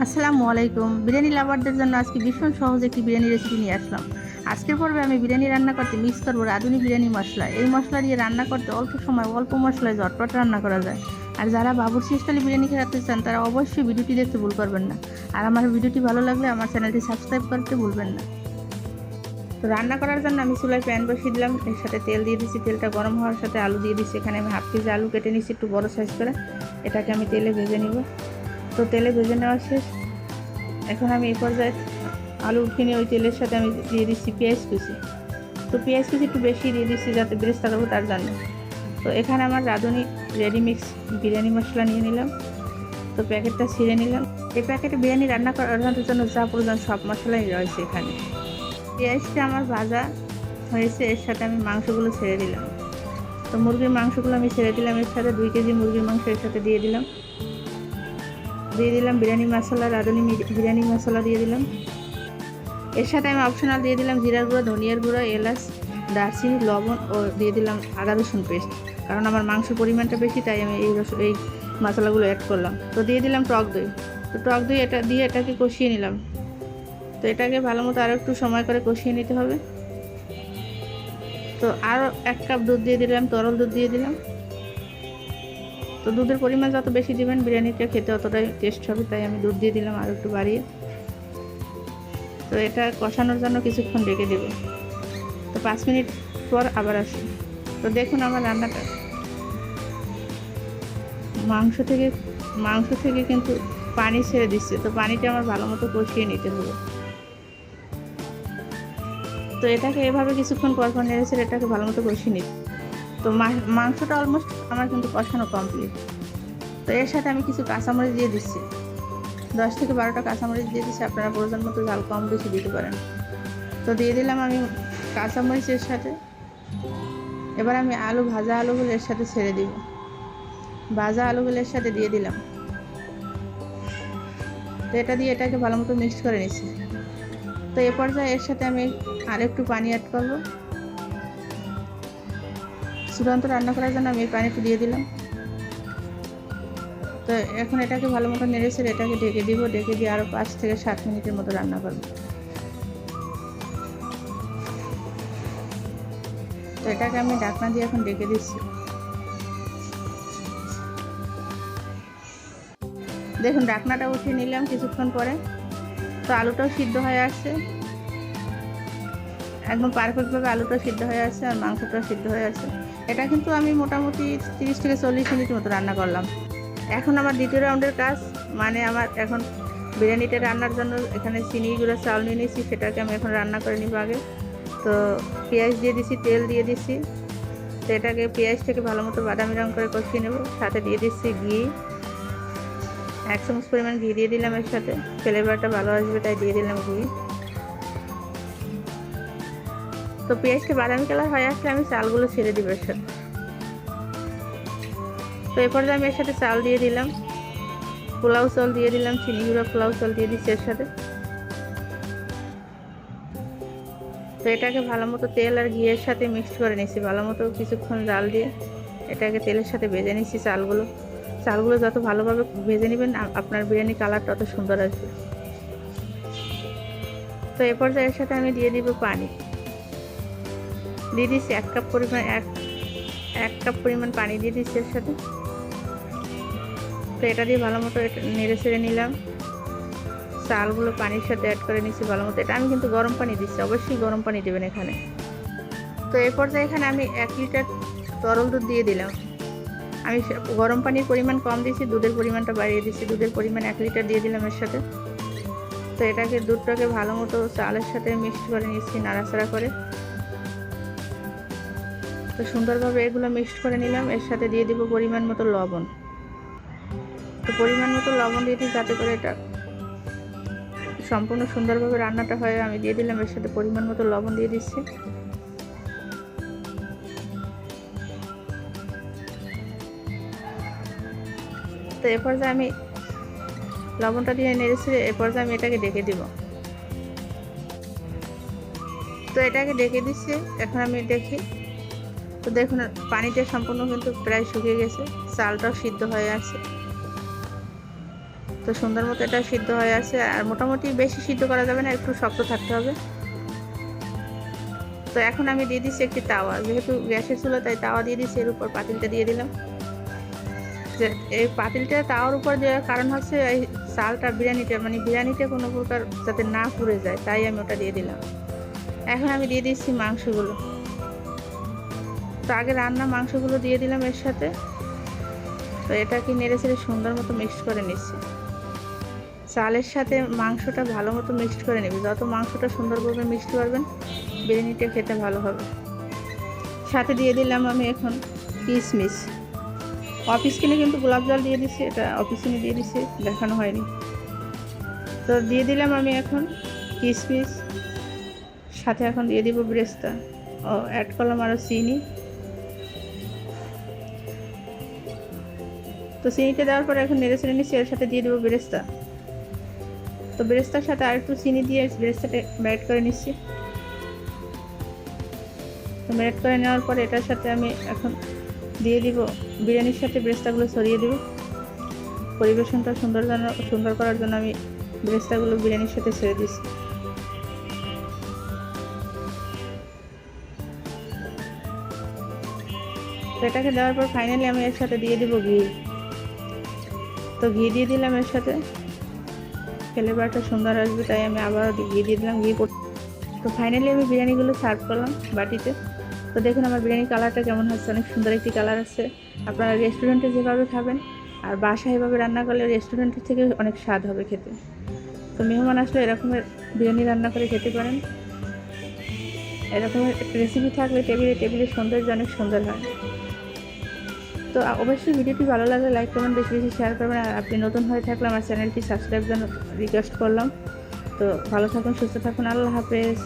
আসসালামু আলাইকুম। বিরিয়ানি লাভারদের জন্য আজকে ভীষণ সহজ একটি বিরিয়ানি রেসিপি নিয়ে আসলাম। আজকের পর্বে আমি বিরিয়ানি রান্না করতে মিক্স করব রাঁধুনি বিরিয়ানি মশলা। এই মশলা দিয়ে রান্না করতে অল্প সময় অল্প মশলায় ঝটপট রান্না করা যায়। আর যারা বাবুর শীতকালে বিরিয়ানি খেতে চান, তারা অবশ্যই ভিডিওটি দেখতে ভুল করবেন না। আর আমার ভিডিওটি ভালো লাগলে আমার চ্যানেলটি সাবস্ক্রাইব করতে ভুলবেন না। তো রান্না করার জন্য আমি চুলায় প্যান বসিয়ে দিলাম। এর সাথে তেল দিয়ে দিচ্ছি তেলটা গরম হওয়ার সাথে আলু দিয়ে দিচ্ছি এখানে আমি হাফ কেজি আলু কেটে নিচ্ছি একটু বড় সাইজ করে। এটাকে আমি তেলে ভেজে নিব। তো তেলে ভেজে নেওয়া শেষ। এখন আমি এই পর্যায়ে আলু কিনে ওই তেলের সাথে আমি দিয়ে দিচ্ছি পেঁয়াজ কুচি। তো পেঁয়াজ কুচি একটু বেশি দিয়ে দিচ্ছি যাতে বেরেস্তা করব তার জন্য। তো এখানে আমার রাঁধুনি রেডি মিক্স বিরিয়ানি মশলা নিয়ে নিলাম। তো প্যাকেটটা ছিঁড়ে নিলাম। এই প্যাকেটে বিরিয়ানি রান্না করার জন্য যা প্রয়োজন সব মশলাই রয়েছে এখানে। পেঁয়াজটা আমার ভাজা হয়েছে, এর সাথে আমি মাংসগুলো ছেড়ে দিলাম। তো মুরগির মাংসগুলো আমি ছেড়ে দিলাম, এর সাথে দুই কেজি মুরগির মাংস এর সাথে দিয়ে দিলাম। দিয়ে দিলাম, বিরিয়ানি মশলা, রাঁধুনি বিরিয়ানি মশলা দিয়ে দিলাম। এর সাথে আমি অপশনাল দিয়ে দিলাম জিরার গুঁড়ো, ধনিয়ার গুঁড়ো, এলাচ, দারচিনি, লবণ ও দিয়ে দিলাম আদা রসুন পেস্ট। কারণ আমার মাংসের পরিমাণটা বেশি, তাই আমি এই রসুন এই মশলাগুলো অ্যাড করলাম। তো দিয়ে দিলাম টক দই। তো টক দই এটা দিয়ে এটাকে কষিয়ে নিলাম। তো এটাকে ভালো মতো আরও একটু সময় করে কষিয়ে নিতে হবে। তো আরও এক কাপ দুধ দিয়ে দিলাম, তরল দুধ দিয়ে দিলাম। তো দুধের পরিমাণ যত বেশি দিবেন বিরিয়ানিটা খেতে অতটাই টেস্ট হবে, তাই আমি দুধ দিয়ে দিলাম আর একটু বাড়িয়ে। তো এটা কষানোর জন্য কিছুক্ষণ রেখে দেবো। তো পাঁচ মিনিট পর আবার আসি। তো দেখুন আমার রান্নাটা। মাংস থেকে মাংস থেকে কিন্তু পানি ছেড়ে দিচ্ছে, তো পানিটা আমার ভালো মতো কষিয়ে নিতে হবে। তো এটাকে এভাবে কিছুক্ষণ পর পর নেড়েছে এটাকে ভালো মতো কষিয়ে নিতে তো মাংসটা অলমোস্ট আমার কিন্তু কষানো কমপ্লিট তো এর সাথে আমি কিছু কাঁচামরিচ দিয়ে দিচ্ছি। দশ থেকে বারোটা কাঁচামরিচ দিয়ে দিচ্ছি, আপনারা প্রয়োজন মতো ঝাল কম বেশি দিতে পারেন। তো দিয়ে দিলাম আমি কাঁচামরিচের সাথে। এবার আমি আলু, ভাজা আলুগুলো এর সাথে ছেড়ে দিব। ভাজা আলুগুলো এর সাথে দিয়ে দিলাম। তো এটা দিয়ে এটাকে ভালো মতো মিক্সড করে নিচ্ছি। তো এ পর্যায়ে এর সাথে আমি আরেকটু পানি অ্যাড করব। চূড়ান্ত রান্না করার জন্য আমি এই পানিটা দিয়ে দিলাম। তো এখন এটাকে ভালো মতো নেড়েছে এটাকে ঢেকে দিব, ঢেকে দিয়ে আরও পাঁচ থেকে সাত মিনিটের মতো রান্না করব। তো এটাকে আমি ঢাকনা দিয়ে এখন ঢেকে দিচ্ছি। দেখুন, ঢাকনাটা উঠিয়ে নিলাম কিছুক্ষণ পরে। তো আলুটাও সিদ্ধ হয়ে আসছে। একদম পারফেক্টভাবে আলুটা সিদ্ধ হয়ে আছে আর মাংসটা সিদ্ধ হয়ে আছে এটা কিন্তু আমি মোটামুটি তিরিশ থেকে চল্লিশ মিনিট মতো রান্না করলাম। এখন আমার দ্বিতীয় রাউন্ডের কাজ মানে আমার এখন বিরিয়ানিটা রান্নার জন্য এখানে চিনি গুঁড়ো, চাল নিয়ে নিয়েছি, সেটাকে আমি এখন রান্না করে নিব আগে। তো পেঁয়াজ দিয়ে দিছি, তেল দিয়ে দিছি। তো এটাকে পেঁয়াজটাকে ভালো মতো বাদামি রং করে কষিয়ে নেব। সাথে দিয়ে দিচ্ছি ঘি। এক চামচ পরিমাণ ঘি দিয়ে দিলাম এর সাথে ফ্লেভারটা ভালো আসবে তাই দিয়ে দিলাম ঘি। তো পেঁয়াজটা বাদামি কালার হয়ে আসলে আমি চালগুলো ছেড়ে দিব এর সাথে। তো এরপর আমি এর সাথে চাল দিয়ে দিলাম। পোলাও চাল দিয়ে দিলাম, চিনি গুঁড়ো পোলাও চাল দিয়ে দিচ্ছি এর সাথে। তো এটাকে ভালো মতো তেল আর ঘিয়ের সাথে মিক্সড করে নিচ্ছি ভালো মতো কিছুক্ষণ জাল দিয়ে এটাকে তেলের সাথে ভেজে নিচ্ছি চালগুলো। চালগুলো যত ভালোভাবে ভেজে নেবেন আপনার বিরিয়ানি কালার তত সুন্দর আসবে। তো এ পর্যায়ে এর সাথে আমি দিয়ে দিব পানি। দিয়ে দিচ্ছি এক কাপ পরিমাণ, এক এক কাপ পরিমাণ পানি দিয়ে দিচ্ছি এর সাথে। তো এটা দিয়ে ভালো মতো নেড়ে ছেড়ে নিলাম। চালগুলো পানির সাথে অ্যাড করে নিচ্ছি ভালো মতো। এটা আমি কিন্তু গরম পানি দিচ্ছি, অবশ্যই গরম পানি দেবেন এখানে। তো এ পর্যায়ে এখানে আমি এক লিটার তরল দুধ দিয়ে দিলাম। আমি গরম পানির পরিমাণ কম দিয়েছি, দুধের পরিমাণটা বাড়িয়ে দিচ্ছি দুধের পরিমাণ এক লিটার দিয়ে দিলাম এর সাথে। তো এটাকে দুধটাকে ভালো মতো চালের সাথে মিক্সড করে নিচ্ছি নাড়াচাড়া করে। তো সুন্দরভাবে এগুলো মিক্সড করে নিলাম। এর সাথে দিয়ে দিব পরিমাণ মতো লবণ। তো পরিমাণ মতো লবণ দিয়ে দিই যাতে করে এটা সম্পূর্ণ সুন্দরভাবে রান্নাটা হয়। আমি দিয়ে দিলাম, এর সাথে পরিমাণ মতো লবণ দিয়ে দিচ্ছি। তো এ পর্যায়ে আমি লবণটা দিয়ে নেড়েছি এ পর্যায়ে আমি এটাকে ডেকে দিব। তো এটাকে ডেকে দিচ্ছি। এখন আমি দেখি তো দেখুন পানিটা সম্পূর্ণ কিন্তু প্রায় শুকিয়ে গেছে। চালটাও সিদ্ধ হয়ে আছে। তো সুন্দর মতো এটা সিদ্ধ হয়ে আছে। আর মোটামুটি বেশি সিদ্ধ করা যাবে না, একটু শক্ত থাকতে হবে। তো এখন আমি দিয়ে দিচ্ছি একটি তাওয়া। যেহেতু গ্যাসের চুলা, তাই তাওয়া দিয়ে দিচ্ছি। এর উপর পাতিলটা দিয়ে দিলাম। যে এই পাতিলটা তাওয়ার উপর দেওয়ার কারণ হচ্ছে, এই চালটা বিরিয়ানিটা মানে বিরিয়ানিটা কোনো প্রকার যাতে না পুড়ে যায়, তাই আমি ওটা দিয়ে দিলাম। এখন আমি দিয়ে দিচ্ছি মাংসগুলো। তো আগে রান্না মাংসগুলো দিয়ে দিলাম এর সাথে। তো এটাকে নেড়ে চেড়ে সুন্দর মতো মিক্সড করে নিচ্ছি। চালের সাথে মাংসটা ভালো মতো মিক্সড করে নেবে। যত মাংসটা সুন্দরভাবে মিক্সড করবেন, বিরিয়ানিটা খেতে ভালো হবে। সাথে দিয়ে দিলাম আমি এখন কিশমিশ অফিস কিনে কিন্তু গোলাপ জল দিয়ে দিচ্ছি এটা অফিস কিনে দিয়ে দিচ্ছি দেখানো হয়নি। তো দিয়ে দিলাম আমি এখন কিশমিশ সাথে এখন দিয়ে দিব ব্রেস্তা। ও অ্যাড করলাম আরও চিনি। তো চিনিটা দেওয়ার পরে এখন নেড়ে চেড়ে নিচ্ছি, এর সাথে দিয়ে দেবো বেরেস্তা। তো বেরেস্তার সাথে আর একটু চিনি দিয়ে বেরেস্তাটা ম্যারিট করে নিচ্ছি। তো ম্যারিট করে নেওয়ার পরে এটার সাথে আমি এখন দিয়ে দিব বিরিয়ানির সাথে বেরেস্তাগুলো ছড়িয়ে দিব। পরিবেশনটা সুন্দর সুন্দর করার জন্য আমি বেরেস্তাগুলো বিরিয়ানির সাথে ছেড়ে দিচ্ছি। এটাকে দেওয়ার পর ফাইনালি আমি এর সাথে দিয়ে দিব ঘি। তো ঘি দিয়ে দিলাম এর সাথে ফ্লেভারটা সুন্দর আসবে, তাই আমি আবার ঘি দিয়ে দিলাম, ঘি তো ফাইনালি আমি বিরিয়ানিগুলো সার্ভ করলাম বাটিতে। তো দেখুন আমার বিরিয়ানি কালারটা কেমন হচ্ছে অনেক সুন্দর একটি কালার আছে। আপনারা রেস্টুরেন্টে যেভাবে খাবেন, আর বাসায় এভাবে রান্না করলে রেস্টুরেন্টের থেকে অনেক স্বাদ হবে খেতে। তো মেহমান আসলে এরকমের বিরিয়ানি রান্না করে খেতে পারেন। এরকমের রেসিপি থাকলে টেবিলে টেবিলের সৌন্দর্য অনেক সুন্দর হয়। তো অবশ্যই ভিডিওটি ভালো লাগলে লাইক, কমেন্ট, বেশি বেশি শেয়ার করবেন। আর আপনি নতুন হয়ে থাকলে আমার চ্যানেলটি সাবস্ক্রাইব জন্য রিকোয়েস্ট করলাম। তো ভালো থাকুন, সুস্থ থাকুন, আল্লাহ হাফেজ।